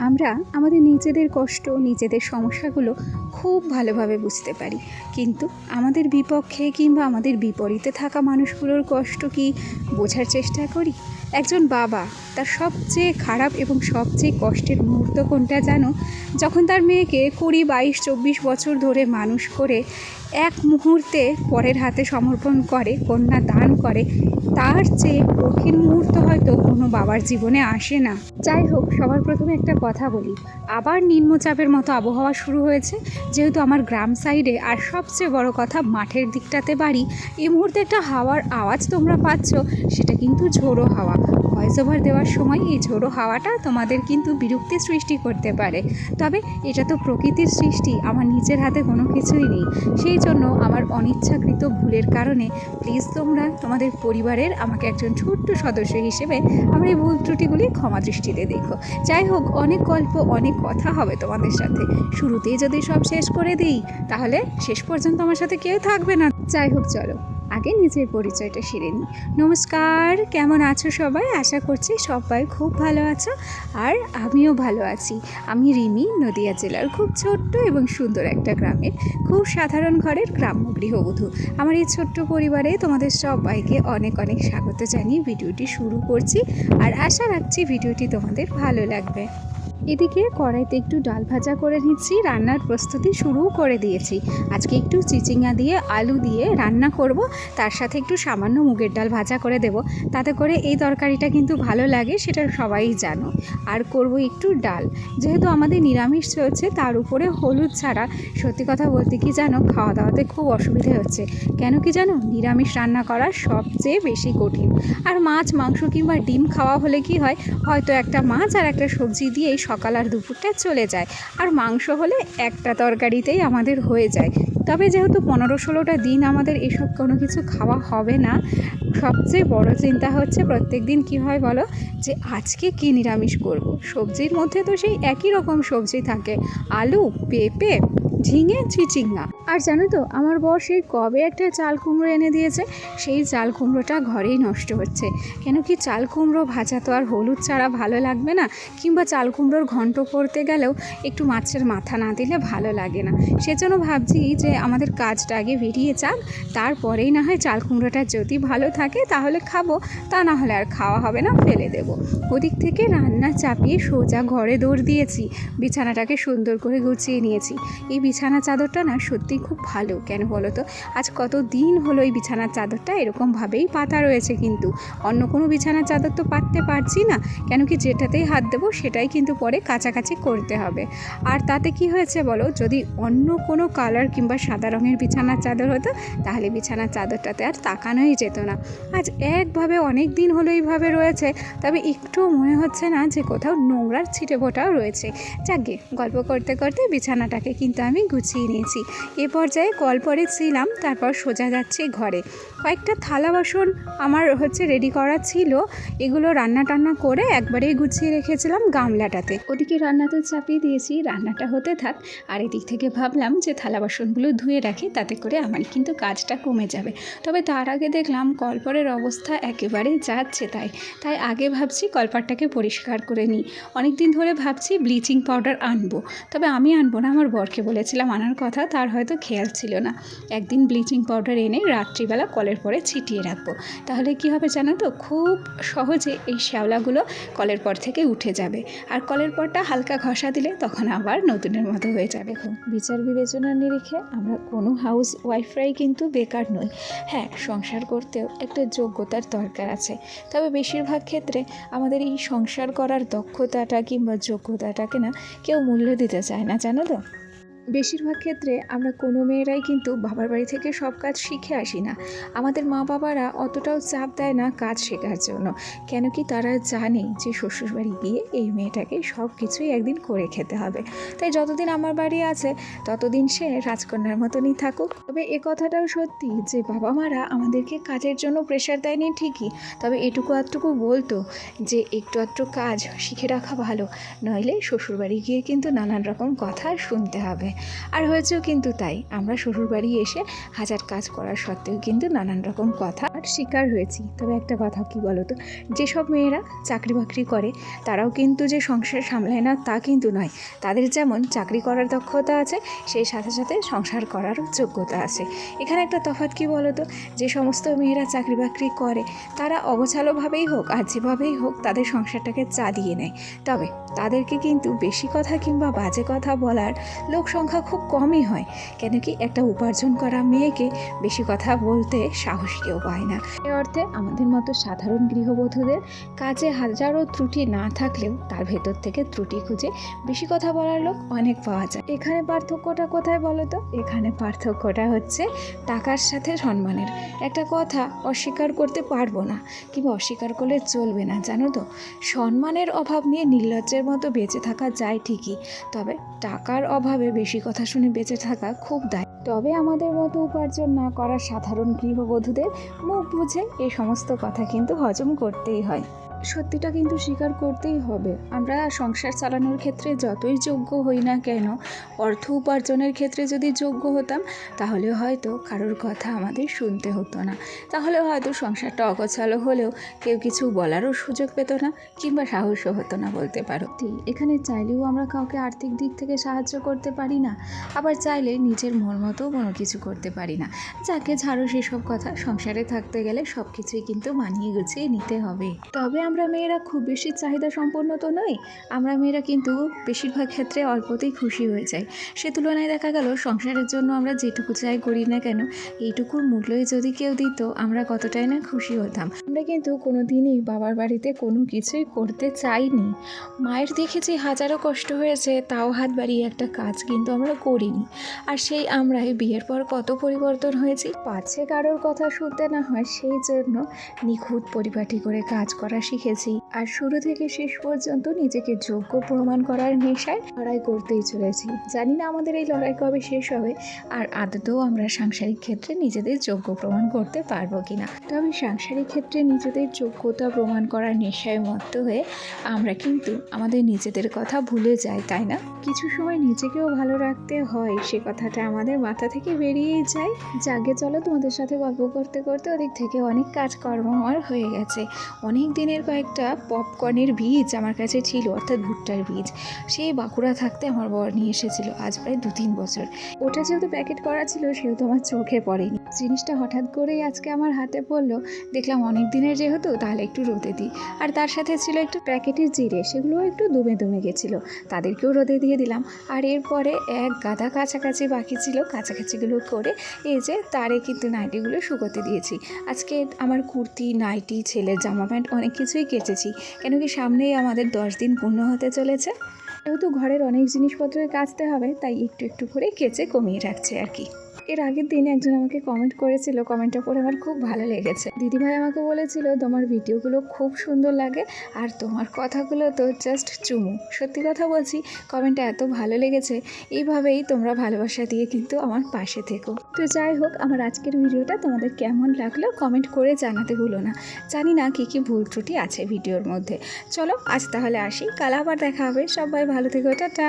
আমরা আমাদের নিজেদের কষ্ট, নিজেদের সমস্যাগুলো খুব ভালোভাবে বুঝতে পারি। কিন্তু আমাদের বিপক্ষে কিংবা আমাদের বিপরীতে থাকা মানুষগুলোর কষ্ট কি বোঝার চেষ্টা করি? একজন বাবা, তার সবচেয়ে খারাপ এবং সবচেয়ে কষ্টের মুহূর্ত কোনটা জানো? যখন তার মেয়েকে কুড়ি, বাইশ, চব্বিশ বছর ধরে মানুষ করে এক মুহূর্তে পরের হাতে সমর্পণ করে, কন্যা দান করে, তার চেয়ে কঠিন মুহূর্ত হয়তো কোনো বাবার জীবনে আসে না। যাই হোক, সবার প্রথমে একটা কথা বলি। আবার নিম্নচাপের মতো আবহাওয়া শুরু হয়েছে। যেহেতু আমার গ্রাম সাইডে আর সবচেয়ে বড় কথা মাঠের দিকটাতে বাড়ি, এই মুহূর্তে একটা হাওয়ার আওয়াজ তোমরা পাচ্ছ, সেটা কিন্তু ঝোড়ো হাওয়া। ভয়েস ওভার দেওয়ার সময় এই ঝোড়ো হাওয়াটা তোমাদের কিন্তু বিরক্তি সৃষ্টি করতে পারে। তবে এটা তো প্রকৃতির সৃষ্টি, আমার নিজের হাতে কোনো কিছুই নেই। সেই জন্য আমার অনিচ্ছাকৃত ভুলের কারণে প্লিজ তোমরা তোমাদের পরিবারের আমাকে একজন ছোট্ট সদস্য হিসেবে আমার এই ভুল ত্রুটিগুলি ক্ষমা দৃষ্টিতে দেখো। যাই হোক, অনেক গল্প, অনেক কথা হবে তোমাদের সাথে। শুরুতেই যদি সব শেষ করে দিই, তাহলে শেষ পর্যন্ত আমার সাথে কেউ থাকবে না। যাই হোক, চলো। আগে নিজের পরিচয়টা সেরে নিই। নমস্কার, কেমন আছো সবাই? আশা করছি সবাই খুব ভালো আছো আর আমিও ভালো আছি। আমি রিমি, নদিয়া জেলার খুব ছোট্ট এবং সুন্দর একটা গ্রামের, খুব সাধারণ ঘরের গ্রাম্য গৃহবধূ। আমার এই ছোট্ট পরিবারে তোমাদের সবাইকে অনেক অনেক স্বাগত জানিয়ে ভিডিওটি শুরু করছি আর আশা রাখছি ভিডিওটি তোমাদের ভালো লাগবে। এদিকে কড়াইতে একটু ডাল ভাজা করে নিচ্ছি, রান্নার প্রস্তুতি শুরুও করে দিয়েছি। আজকে একটু চিচিঙ্গা দিয়ে আলু দিয়ে রান্না করব, তার সাথে একটু সামান্য মুগের ডাল ভাজা করে দেব। তাতে করে এই তরকারিটা কিন্তু ভালো লাগে, সেটা সবাই জানো। আর করব একটু ডাল। যেহেতু আমাদের নিরামিষ চলছে তার উপরে হলুদ ছাড়া, সত্যি কথা বলতে কি জানো খাওয়া দাওয়াতে খুব অসুবিধে হচ্ছে। কেন কি জানো, নিরামিষ রান্না করা সবচেয়ে বেশি কঠিন। আর মাছ, মাংস কিংবা ডিম খাওয়া হলে কি হয়, হয়তো একটা মাছ আর একটা সবজি দিয়েই সকাল আর দুপুরটা চলে যায়। আর মাংস হলে একটা তরকারিতেই আমাদের হয়ে যায়। তবে যেহেতু পনেরো ষোলোটা দিন আমাদের এসব কোনো কিছু খাওয়া হবে না, সবচেয়ে বড় চিন্তা হচ্ছে প্রত্যেক দিন কী হয় বলো? যে আজকে কী নিরামিষ করব। সবজির মধ্যে তো সেই একই রকম সবজি থাকে। আলু, পেঁপে ঝিঙে চিচিঙ্গা। আর জানো তো, আমার বর সেই কবে একটা চাল কুমড়ো এনে দিয়েছে, সেই চাল কুমড়োটা ঘরেই নষ্ট হচ্ছে। কেন কি চাল কুমড়ো ভাজা তো আর হলুদ ছাড়া ভালো লাগবে না, কিংবা চাল কুমড়োর ঘন্ট করতে গেলেও একটু মাছের মাথা না দিলে ভালো লাগে না। সেজন্য ভাবছি যে আমাদের কাজটা আগে বেরিয়ে যাক তারপরেই না হয় চাল কুমড়োটা যদি ভালো থাকে তাহলে খাব, তা না হলে আর খাওয়া হবে না, ফেলে দেবো। ওদিক থেকে রান্না চাপিয়ে সোজা ঘরে দৌড় দিয়েছি, বিছানাটাকে সুন্দর করে গুছিয়ে নিয়েছি। এই বিছানা চাদরটা না সত্যিই খুব ভালো। কেন বলো তো? আজ কত দিন হলো এই বিছানার চাদরটা, এরকমভাবেই পাতা রয়েছে কিন্তু। অন্য কোনো বিছানার চাদর তো পাততে পারছি না। কেন কি যেটাতেই হাত দেবো সেটাই কিন্তু পরে কাছাকাছি করতে হবে। আর তাতে কি হয়েছে বলো? যদি অন্য কোনো কালার কিংবা সাদা রঙের বিছানার চাদর হতো, তাহলে বিছানার চাদরটাতে আর তাকানোই যেত না। আজ একভাবে অনেক দিন হলো এইভাবে রয়েছে, তবে একটু মনে হচ্ছে না যে কোথাও নোংরার ছিটে ফোটাও রয়েছে। যাকে গল্প করতে করতে বিছানাটাকে কিন্তু আমি গুছিয়ে নিয়েছি। এ পর্যায়ে কল পরে ছিলাম, তারপর সোজা যাচ্ছি ঘরে। কয়েকটা থালা বাসন আমার হচ্ছে রেডি করা ছিল। এগুলো রান্না টান্না করে একবারেই গুছিয়ে রেখেছিলাম গামলাটাতে। ওদিকে রান্না তো চাপিয়ে দিয়েছি, রান্নাটা হতে থাক। আর এদিক থেকে ভাবলাম যে থালা বাসনগুলো ধুয়ে রাখি, তাতে করে আমার কিন্তু কাজটা কমে যাবে। তবে তার আগে দেখলাম কলপরের অবস্থা একেবারে যাচ্ছে তাই। তাই আগে ভাবছি কলপারটাকে পরিষ্কার করে নিই। অনেক দিন ধরে ভাবছি ব্লিচিং পাউডার আনব। তবে আমি আনব না, আমার বরকে বলেছিলাম আনার কথা, তার হয়তো খেয়াল ছিল না। একদিন ব্লিচিং পাউডার এনে রাত্রিবেলা কলের পরে ছিটিয়ে রাখব। তাহলে কি হবে জানো তো? খুব সহজে এই শ্যাওলাগুলো কলের পর থেকে উঠে যাবে। আর কলের পরটা হালকা ঘষা দিলে তখন আবার নতুনের মতো হয়ে যাবে। বিচার বিবেচনার নিরিখে আমরা কোনো হাউস ওয়াইফরাই কিন্তু বেকার নই। হ্যাঁ সংসার করতেও একটা যোগ্যতার দরকার আছে। তবে বেশিরভাগ ক্ষেত্রে আমাদের এই সংসার করার দক্ষতাটা কিংবা যোগ্যতাটাকে না কেউ মূল্য দিতে চায় না, জানো তো? বেশিরভাগ ক্ষেত্রে আমরা কোনো মেয়েরাই কিন্তু বাবার বাড়ি থেকে সব কাজ শিখে আসি না। আমাদের মা বাবারা অতটাও চাপ দেয় না কাজ শেখার জন্য। কেন কি তারা জানে যে শ্বশুরবাড়ি গিয়ে এই মেয়েটাকে সব কিছুই একদিন করে খেতে হবে। তাই যতদিন আমার বাড়ি আছে, ততদিন সে রাজকন্যার মতনই থাকুক। তবে এ কথাটাও সত্যি যে বাবা মারা আমাদেরকে কাজের জন্য প্রেশার দেয়নি ঠিকই। তবে এটুকু আধটুকু বলতো যে একটু আধটু কাজ শিখে রাখা ভালো, নইলে শ্বশুরবাড়ি গিয়ে কিন্তু নানান রকম কথা শুনতে হবে। আর হয়েছেও কিন্তু তাই, আমরা শ্বশুরবাড়ি এসে হাজার কাজ করার সত্ত্বেও কিন্তু নানান রকম কথা আর শিকার হয়েছি। তবে একটা কথা কি বলো তো যেসব মেয়েরা চাকরি বাকরি করে, তারাও কিন্তু যে সংসার সামলায় না তা কিন্তু নয়। তাদের যেমন চাকরি করার দক্ষতা আছে, সেই সাথে সাথে সংসার করারও যোগ্যতা আছে। এখানে একটা তফাৎ কি বলো তো যে সমস্ত মেয়েরা চাকরি বাকরি করে, তারা অগোছালোভাবেই হোক আর যেভাবেই হোক তাদের সংসারটাকে চালিয়ে নেয়। তবে তাদেরকে কিন্তু বেশি কথা কিংবা বাজে কথা বলার লোক সংখ্যা খুব কমই হয়। কেন কি একটা উপার্জন করা মেয়েকে বেশি কথা বলতে সাহস কেউ পায় না। এ অর্থে আমাদের মতো সাধারণ গৃহবধূদের কাজে হাজারো ত্রুটি না থাকলেও তার ভেতর থেকে ত্রুটি খুঁজে বেশি কথা বলার লোক অনেক পাওয়া যায়। এখানে পার্থক্যটা কোথায় বলো তো এখানে পার্থক্যটা হচ্ছে টাকার সাথে সম্মানের। একটা কথা অস্বীকার করতে পারব না, কিংবা অস্বীকার করলে চলবে না, জানো তো? সম্মানের অভাব নিয়ে নির্লজ্জের মতো বেঁচে থাকা যায় ঠিকই, তবে টাকার অভাবে বেশি কথা শুনে বেঁচে থাকা খুব দায়। তবে আমাদের মতো উপার্জন না করা সাধারণ গৃহবধূদের মুখ বুঝে এই সমস্ত কথা কিন্তু হজম করতেই হয়। সত্যিটা কিন্তু স্বীকার করতেই হবে। আমরা সংসার চালানোর ক্ষেত্রে যতই যোগ্য হই না কেন, অর্থ উপার্জনের ক্ষেত্রে যদি যোগ্য হতাম, তাহলে হয়তো কারোর কথা আমাদের শুনতে হতো না। তাহলে হয়তো সংসারটা অগোছালো হলেও কেউ কিছু বলারও সুযোগ পেত না, কিংবা সাহসও হতো না বলতে পারো। এখানে চাইলেও আমরা কাউকে আর্থিক দিক থেকে সাহায্য করতে পারি না, আবার চাইলে নিজের মন মতো কোনো কিছু করতে পারি না। যাকে ঝাড়ো সেসব কথা সংসারে থাকতে গেলে সব কিছুই কিন্তু মানিয়ে গুছিয়ে নিতে হবে। তবে আমরা মেয়েরা খুব বেশি চাহিদা সম্পন্ন তো নই, আমরা মেয়েরা কিন্তু বেশিরভাগ ক্ষেত্রে অল্পতেই খুশি হয়ে যাই। সে তুলনায় দেখা গেল সংসারের জন্য আমরা যেটুকু চাই করি না কেন, এইটুকুর মূল্যই যদি কেউ দিত, আমরা কতটাই না খুশি হতাম। আমরা কিন্তু কোনো দিনই বাবার বাড়িতে কোনো কিছুই করতে চাইনি। মায়ের দেখেছি হাজারো কষ্ট হয়েছে, তাও হাত বাড়িয়ে একটা কাজ কিন্তু আমরা করিনি। আর সেই আমরাই বিয়ের পর কত পরিবর্তন হয়েছি, পাছে কারোর কথা শুনতে না হয়, সেই জন্য নিখুঁত পরিপাটি করে কাজ করা শিখেছি। আর শুরু থেকে শেষ পর্যন্ত নিজেকে যোগ্য প্রমাণ করার নেশায় লড়াই করতেই চলেছি। জানি না আমাদের এই লড়াই কবে শেষ হবে, আর আদতেও আমরা সাংসারিক ক্ষেত্রে নিজেদের যোগ্য প্রমাণ করতে পারব কিনা। তবে সাংসারিক ক্ষেত্রে নিজেদের যোগ্যতা প্রমাণ করার নেশায় মত্ত হয়ে আমরা কিন্তু আমাদের নিজেদের কথা ভুলে যাই, তাই না? কিছু সময় নিজেকেও ভালো রাখতে হয়, সে কথাটা আমাদের মাথা থেকে বেরিয়েই যায়। জাগে চলো তোমাদের সাথে গল্প করতে করতে ওদিক থেকে অনেক কাজকর্ম আমার হয়ে গেছে। অনেক দিনের কয়েকটা পপকর্নের বীজ আমার কাছে ছিল, অর্থাৎ ভুট্টার বীজ। সেই বাঁকুড়া থাকতে আমার বর নিয়ে এসেছিল আজ প্রায় দু তিন বছর। ওটা যেহেতু প্যাকেট করা ছিল, সেহেতু আমার চোখে পড়েনি। জিনিসটা হঠাৎ করেই আজকে আমার হাতে পড়ল। দেখলাম অনেক দিনের যেহেতু, তাহলে একটু রোদে দিই। আর তার সাথে ছিল একটু প্যাকেটের জিরে, সেগুলোও একটু দুমে দুমে গেছিল। তাদেরকেও রোদে দিয়ে দিলাম। আর এরপরে এক গাদা কাছাকাছি বাকি ছিল, কাছাকাছিগুলো করে এই যে তারে কিন্তু নাইটিগুলো শুকোতে দিয়েছি। আজকে আমার কুর্তি, নাইটি, ছেলের জামা প্যান্ট অনেক কিছুই কেচেছি। কেন কি সামনেই আমাদের দশ দিন পূর্ণ হতে চলেছে। যেহেতু ঘরের অনেক জিনিসপত্রই কাচতে হবে, তাই একটু একটু করে কেচে কমিয়ে রাখছে আর কি। এর আগের দিন একজন আমাকে কমেন্ট করেছিল কমেন্টটা পড়ে আমার খুব ভালো লেগেছে। দিদিভাই আমাকে বলেছিল, তোমার ভিডিওগুলো খুব সুন্দর লাগে আর তোমার কথাগুলো তো জাস্ট চুমু। সত্যি কথা বলছি কমেন্টটা এত ভালো লেগেছে, এইভাবেই তোমরা ভালোবাসা দিয়ে কিন্তু আমার পাশে থেকো। তো যাই হোক, আমার আজকের ভিডিওটা তোমাদের কেমন লাগল কমেন্ট করে জানাতে ভুলো না। জানি না কী কী ভুল ত্রুটি আছে ভিডিওর মধ্যে। চলো, আজ তাহলে আসি, কাল আবার দেখা হবে। সবাই ভালো থেকো, টাটা।